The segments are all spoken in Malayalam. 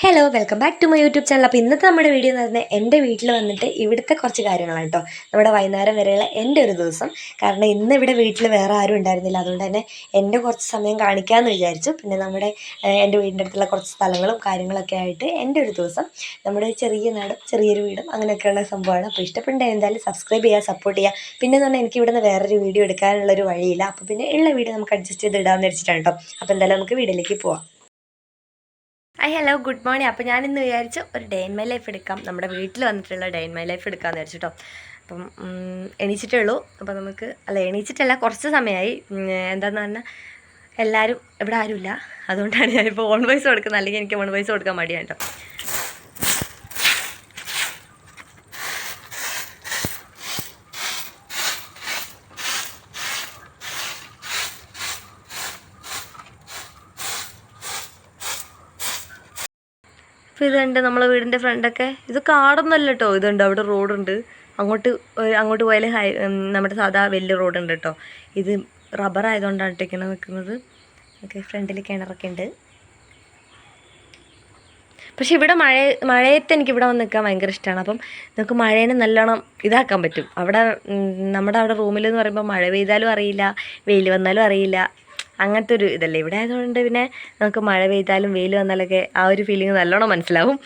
Hello welcome back to my YouTube channel അപ്പോൾ ഇന്നത്തെ നമ്മുടെ വീഡിയോ എന്ന് പറഞ്ഞാൽ എന്റെ വീട്ടിൽ വന്നിട്ട് ഇവിടുത്തെ കുറച്ച് കാര്യങ്ങളാണ് കേട്ടോ. നമ്മുടെ വൈകുന്നേരം വരെയുള്ള എന്റെ ഒരു ദിവസം. കാരണം ഇന്ന് ഇവിടെ വീട്ടിൽ വേറെ ആരും ഉണ്ടായിരുന്നില്ല. അതുകൊണ്ട് തന്നെ എന്റെ കുറച്ച് സമയം കാണിക്കാമെന്ന് വിചാരിച്ചു. പിന്നെ നമ്മുടെ എന്റെ വീടിന്റെ അടുത്തുള്ള കുറച്ച് സ്ഥലങ്ങളും കാര്യങ്ങളൊക്കെ ആയിട്ട് എന്റെ ഒരു ദിവസം. നമ്മുടെ ചെറിയ നാടും ചെറിയൊരു വീടും അങ്ങനെയൊക്കെയുള്ള സംഭവമാണ്. അപ്പോൾ ഇഷ്ടപ്പെട്ട എന്തായാലും സബ്സ്ക്രൈബ് ചെയ്യുക സപ്പോർട്ട് ചെയ്യുക. പിന്നെ എന്ന് എനിക്ക് ഇവിടുന്ന് വേറൊരു വീഡിയോ എടുക്കാനുള്ളൊരു വഴിയില്ല. അപ്പോൾ പിന്നെ ഉള്ള വീഡിയോ നമുക്ക് അഡ്ജസ്റ്റ് ചെയ്ത് ഇടാമെന്ന് വെച്ചിട്ടാണ് കേട്ടോ. അപ്പോൾ എന്തായാലും നമുക്ക് വീഡിയോയിലേക്ക് പോവാം. ഹായ് ഹലോ ഗുഡ് മോർണിംഗ് അപ്പോൾ ഞാൻ ഇന്ന് വിചാരിച്ചു ഒരു ഡേ ഇൻ മൈ ലൈഫ് എടുക്കാം. നമ്മുടെ വീട്ടിൽ വന്നിട്ടുള്ള ഡേ ഇൻ മൈ ലൈഫ് എടുക്കാമെന്ന് വിചാരിച്ചു കേട്ടോ അപ്പം എണീച്ചിട്ടേ ഉള്ളൂ. അപ്പോൾ നമുക്ക് അല്ല എണീച്ചിട്ടല്ല കുറച്ച് സമയമായി എന്താന്ന് പറഞ്ഞാൽ എല്ലാവരും ഇവിടെ ആരുമില്ല. അതുകൊണ്ടാണ് ഞാനിപ്പോൾ ഓൺ വോയിസ് കൊടുക്കുന്നത്. അല്ലെങ്കിൽ എനിക്ക് ഓൺ വോയിസ് കൊടുക്കാൻ മടിയാണ് കേട്ടോ അപ്പോൾ ഇതുണ്ട് നമ്മളെ വീടിന്റെ ഫ്രണ്ടൊക്കെ. ഇത് കാടൊന്നുമല്ല കേട്ടോ ഇതുണ്ട്. അവിടെ റോഡുണ്ട്. അങ്ങോട്ട് അങ്ങോട്ട് പോയാൽ ഹൈ നമ്മുടെ സാധാ വലിയ റോഡുണ്ട് കേട്ടോ ഇത് റബ്ബർ ആയതുകൊണ്ടാണ് കേട്ടോ ഇങ്ങനെ നിൽക്കുന്നത് ഓക്കെ ഫ്രണ്ടിൽ കിണറൊക്കെ ഉണ്ട് പക്ഷെ ഇവിടെ മഴ മഴയത്ത് എനിക്ക് ഇവിടെ വന്ന് നിൽക്കാൻ ഭയങ്കര ഇഷ്ടമാണ് അപ്പം നമുക്ക് മഴേനെ നല്ലോണം ഇതാക്കാൻ പറ്റും. അവിടെ നമ്മുടെ അവിടെ റൂമിൽ എന്ന് പറയുമ്പോൾ മഴ പെയ്താലും അറിയില്ല വെയിൽ വന്നാലും അറിയില്ല. അങ്ങനത്തെ ഒരു ഇതല്ലേ. ഇവിടെ ആയതുകൊണ്ട് പിന്നെ നമുക്ക് മഴ പെയ്താലും വെയിൽ വന്നാലൊക്കെ ആ ഒരു ഫീലിംഗ് നല്ലോണം മനസ്സിലാവും.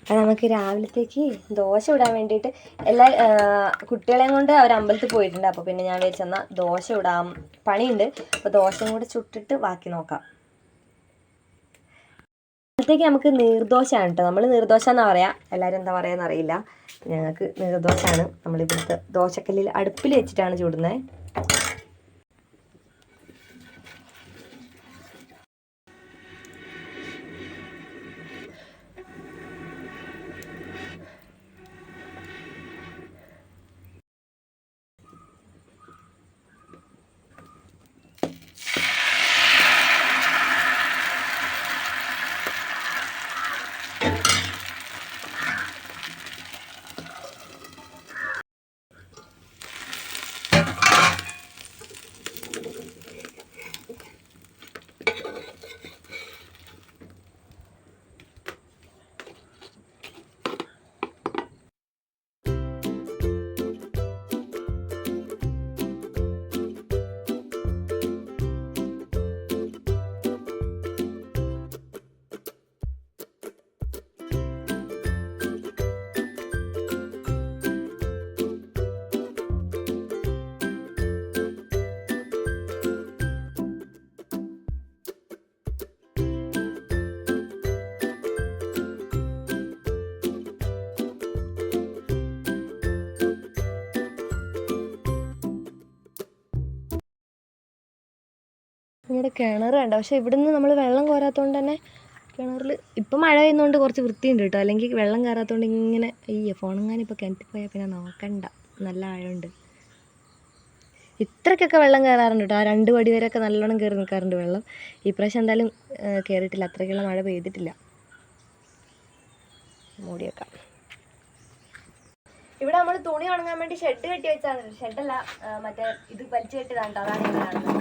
അപ്പം നമുക്ക് രാവിലത്തേക്ക് ദോശ ഇടാൻ വേണ്ടിയിട്ട് എല്ലാ കുട്ടികളെയും കൊണ്ട് അവർ അമ്പലത്തിൽ പോയിട്ടുണ്ട്. അപ്പോൾ പിന്നെ ഞാൻ വിചാരിച്ചെന്നാൽ ദോശ ഇടാം. പണിയുണ്ട്. അപ്പോൾ ദോശയും കൂടെ ചുട്ടിട്ട് ബാക്കി നോക്കാം. അപ്പോഴത്തേക്ക് നമുക്ക് നീർദോശയാണ് കേട്ടോ നമ്മൾ നീർദോശ എന്നാ പറയാ. എല്ലാവരും എന്താ പറയാന്ന് അറിയില്ല. ഞങ്ങൾക്ക് നീർദോശയാണ് നമ്മളിവിടുത്തെ ദോശക്കല്ലിൽ അടുപ്പിൽ വെച്ചിട്ടാണ് ചൂടുന്നത്. ഇവിടെ കിണർ കണ്ട പക്ഷെ ഇവിടുന്ന് നമ്മൾ വെള്ളം കോരാത്തതുകൊണ്ട് തന്നെ കിണറിൽ ഇപ്പം മഴ പെയ്യുന്നതുകൊണ്ട് കുറച്ച് വൃത്തിയുണ്ട് കേട്ടോ അല്ലെങ്കിൽ വെള്ളം കയറാത്തതുകൊണ്ട് ഇങ്ങനെ അയ്യോ ഫോണങ്ങാനും ഇപ്പോൾ കിണറ്റിൽ പോയാൽ പിന്നെ നോക്കണ്ട. നല്ല ആഴമുണ്ട്. ഇത്രയ്ക്കൊക്കെ വെള്ളം കയറാറുണ്ട് കേട്ടോ ആ രണ്ട് പടി വരെയൊക്കെ നല്ലോണം കയറി നിൽക്കാറുണ്ട് വെള്ളം. ഈ പ്രാവശ്യം എന്തായാലും കയറിയിട്ടില്ല അത്രയ്ക്കുള്ള മഴ പെയ്തിട്ടില്ല. മൂടിയേക്കാം. ഇവിടെ നമ്മൾ തുണി ഉണങ്ങാൻ വേണ്ടി ഷെഡ് കെട്ടി വെച്ചാണ്. ഷെഡല്ല മറ്റേ ഇത് വലിച്ചു കെട്ടിയതാണ് കേട്ടോ അതാണ് കാണുന്നത്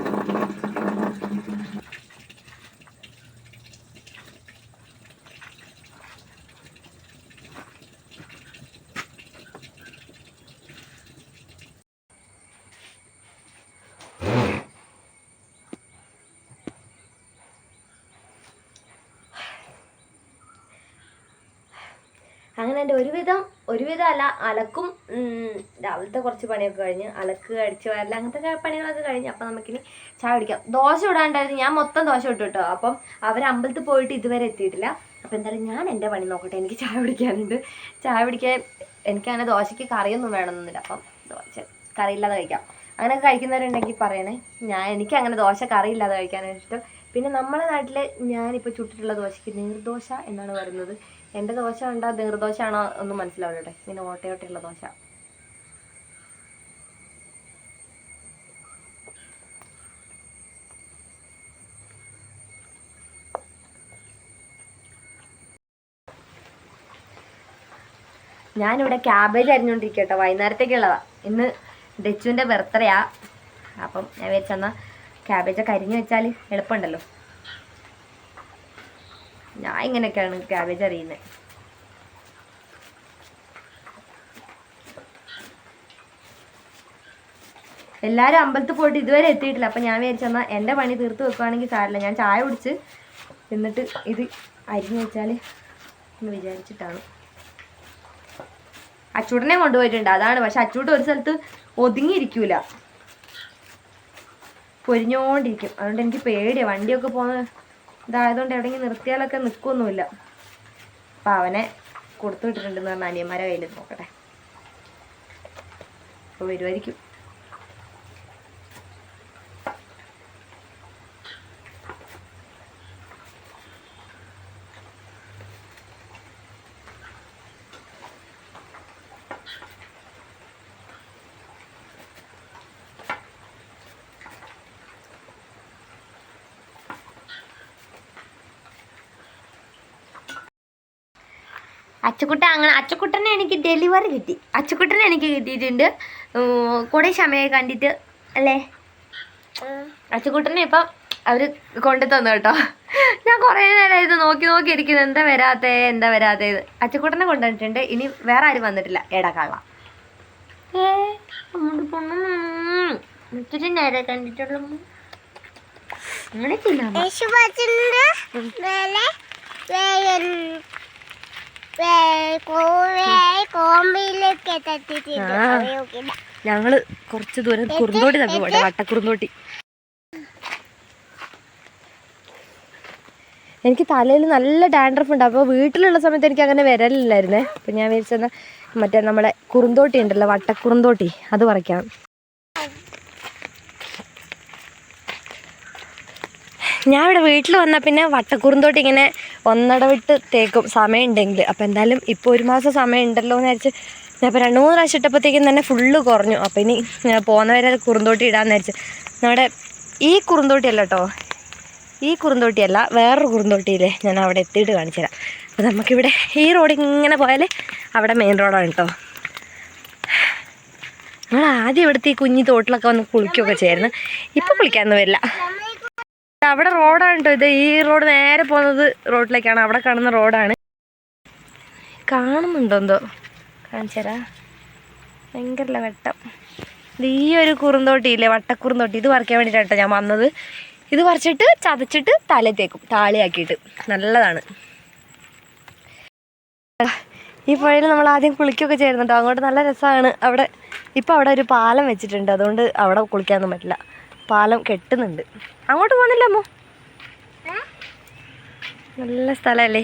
അങ്ങനെ എന്റെ ഒരുവിധം ഒരുവിധം അല്ല അലക്കും രാവിലത്തെ കുറച്ച് പണിയൊക്കെ കഴിഞ്ഞ് അലക്ക് അടിച്ച് വരല അങ്ങനത്തെ പണികളൊക്കെ കഴിഞ്ഞ് അപ്പം നമുക്കിനി ചായ കുടിക്കാം. ദോശ ഇടാണ്ടായിരുന്നു. ഞാൻ മൊത്തം ദോശ ഇട്ടു കേട്ടോ. അപ്പം അവർ അമ്പലത്തിൽ പോയിട്ട് ഇതുവരെ എത്തിയിട്ടില്ല. അപ്പം എന്തായാലും ഞാൻ എന്റെ പണി നോക്കട്ടെ. എനിക്ക് ചായ കുടിക്കാനുണ്ട്. ചായ കുടിക്കാൻ എനിക്കങ്ങനെ ദോശയ്ക്ക് കറിയൊന്നും വേണമെന്നില്ല. അപ്പം ദോശ കറിയില്ലാതെ കഴിക്കാം. അങ്ങനെ കഴിക്കുന്നവരുണ്ടെങ്കിൽ പറയണേ. ഞാൻ എനിക്ക് അങ്ങനെ ദോശ കറിയില്ലാതെ കഴിക്കാനാണ് ഇഷ്ടം. പിന്നെ നമ്മുടെ നാട്ടിൽ ഞാനിപ്പോൾ ചുട്ടിട്ടുള്ള ദോശയ്ക്ക് നീർദോശ എന്നാണ് പറയുന്നത്. എന്റെ ദോശ ഉണ്ടോ നീർദോശ ആണോ ഒന്നും മനസ്സിലാവില്ല കേട്ടോ. ഇങ്ങനെ ഓട്ടയോട്ടയുള്ള ദോശ. ഞാനിവിടെ ക്യാബേജ് അരിഞ്ഞുകൊണ്ടിരിക്കുക കേട്ടോ വൈകുന്നേരത്തേക്കുള്ളതാ. ഇന്ന് ഡച്ചുവിന്റെ ബർത്ത്ഡേയാ അപ്പം ഞാൻ വിചാരിച്ചെന്നാൽ ക്യാബേജൊക്കെ അരിഞ്ഞു വെച്ചാൽ എളുപ്പമുണ്ടല്ലോ. ഞാൻ ഇങ്ങനെയൊക്കെയാണ് ക്യാബേജ് അറിയുന്നത് എല്ലാവരും അമ്പലത്തിൽ പോയിട്ട് ഇതുവരെ എത്തിയിട്ടില്ല. അപ്പം ഞാൻ വിചാരിച്ചെന്നാൽ എന്റെ പണി തീർത്ത് വെക്കുവാണെങ്കിൽ സാരില്ല ഞാൻ ചായ കുടിച്ച് എന്നിട്ട് ഇത് അരിഞ്ഞു വെച്ചാൽ എന്ന് വിചാരിച്ചിട്ടാണ്. അച്ചൂട്ടനെ കൊണ്ടുപോയിട്ടുണ്ട്. അതാണ്. പക്ഷെ അച്ചൂട്ട് ഒരു സ്ഥലത്ത് ഒതുങ്ങിയിരിക്കൂല. പൊരിഞ്ഞോണ്ടിരിക്കും. അതുകൊണ്ട് എനിക്ക് പേടിയാണ് വണ്ടിയൊക്കെ പോകുന്ന ഇതായതുകൊണ്ട് എവിടെയെങ്കിലും നിർത്തിയാലൊക്കെ നിൽക്കൊന്നുമില്ല അപ്പം അവനെ കൊടുത്തു വിട്ടിട്ടുണ്ടെന്ന് പറഞ്ഞാൽ അനിയന്മാരെ കയ്യിൽ നോക്കട്ടെ. അപ്പോൾ വരുമായിരിക്കും അച്ചുക്കുട്ട അങ്ങനെ അച്ചക്കുട്ടനെ എനിക്ക് ഡെലിവറി കിട്ടി. അച്ചുകുട്ടനെ എനിക്ക് കിട്ടിയിട്ടുണ്ട്. കുറേ സമയമായി കണ്ടിട്ട് അല്ലേ? അച്ചുകുട്ടനെ ഇപ്പം അവർ കൊണ്ടു തന്നു കേട്ടോ. ഞാൻ കുറേ നേരം ഇത് നോക്കി നോക്കി ഇരിക്കുന്നത് എന്താ വരാത്തേ? എന്താ വരാത്തേ? അച്ചുക്കുട്ടനെ കൊണ്ടുവന്നിട്ടുണ്ട്. ഇനി വേറെ ആരും വന്നിട്ടില്ല. എടക്കള്ള ഏ ഇത്തിരി നേരെ കണ്ടിട്ടുള്ളൂ. ഞങ്ങൾ കുറച്ച് ദൂരം കുറുന്തോട്ടി തന്നെ പോട്ടെ വട്ടക്കുറുന്തോട്ടി. എനിക്ക് തലയിൽ നല്ല ഡാൻഡ്രഫ് ഉണ്ട്. അപ്പോൾ വീട്ടിലുള്ള സമയത്ത് എനിക്ക് അങ്ങനെ വരലില്ലായിരുന്നേ. അപ്പം ഞാൻ വിചാരിച്ചെന്ന മറ്റേ നമ്മളെ കുറുന്തോട്ടി ഉണ്ടല്ലോ വട്ടക്കുറുന്തോട്ടി അത് പറിക്കാം. ഞാൻ ഇവിടെ വീട്ടിൽ വന്നാൽ പിന്നെ വട്ടക്കുറുന്തോട്ടി ഇങ്ങനെ ഒന്നടവിട്ട് തേക്കും. സമയം ഉണ്ടെങ്കിൽ അപ്പോൾ എന്തായാലും ഇപ്പോൾ ഒരു മാസം സമയം ഉണ്ടല്ലോ എന്ന് വിചാരിച്ച് ഞാൻ ഇപ്പോൾ രണ്ട് മൂന്ന് പ്രാവശ്യം ഇട്ടപ്പോഴത്തേക്കും തന്നെ ഫുള്ള് കുറഞ്ഞു. അപ്പോൾ ഇനി പോകുന്നവരെ കുറുന്തോട്ടി ഇടാമെന്ന് വിചാരിച്ച്. നമ്മുടെ ഈ കുറുന്തോട്ടിയല്ല കേട്ടോ ഈ കുറുന്തോട്ടിയല്ല വേറൊരു കുറുന്തോട്ടിയില്ലേ ഞാൻ അവിടെ എത്തിയിട്ട് കാണിച്ചു തരാം. അപ്പോൾ നമുക്കിവിടെ ഈ റോഡ് ഇങ്ങനെ പോയാൽ അവിടെ മെയിൻ റോഡാണ് കേട്ടോ നമ്മൾ ആദ്യം ഇവിടുത്തെ ഈ കുഞ്ഞി തോട്ടിലൊക്കെ വന്ന് കുളിക്കുകയൊക്കെ ചെയ്യായിരുന്നു ഇപ്പോൾ കുളിക്കാനൊന്നും വരില്ല. അവിടെ റോഡാണ് കേട്ടോ ഇത്. ഈ റോഡ് നേരെ പോകുന്നത് റോഡിലേക്കാണ്. അവിടെ കാണുന്ന റോഡാണ്. കാണുന്നുണ്ടോ എന്തോ? കാണിച്ചരാ ഭയങ്കര വെട്ടം. ഇത് ഈ ഒരു കുറുന്തോട്ടിയില്ലേ വട്ടക്കുറുന്തോട്ടി. ഇത് പറിക്കാൻ വേണ്ടിയിട്ടാണ് ഞാൻ വന്നത്. ഇത് പറിച്ചിട്ട് ചതച്ചിട്ട് തലയിൽ തേക്കും താളിയാക്കിയിട്ട്. നല്ലതാണ്. ഈ പുഴയിൽ നമ്മൾ ആദ്യം കുളിക്കുകയൊക്കെ ചെയ്യുന്നുണ്ടോ അങ്ങോട്ട് നല്ല രസമാണ്. അവിടെ ഇപ്പോൾ അവിടെ ഒരു പാലം വെച്ചിട്ടുണ്ട്. അതുകൊണ്ട് അവിടെ കുളിക്കാനൊന്നും പറ്റില്ല. പാലം കെട്ടുന്നുണ്ട്. അങ്ങോട്ട് പോകുന്നില്ല അമ്മോ നല്ല സ്ഥലമല്ലേ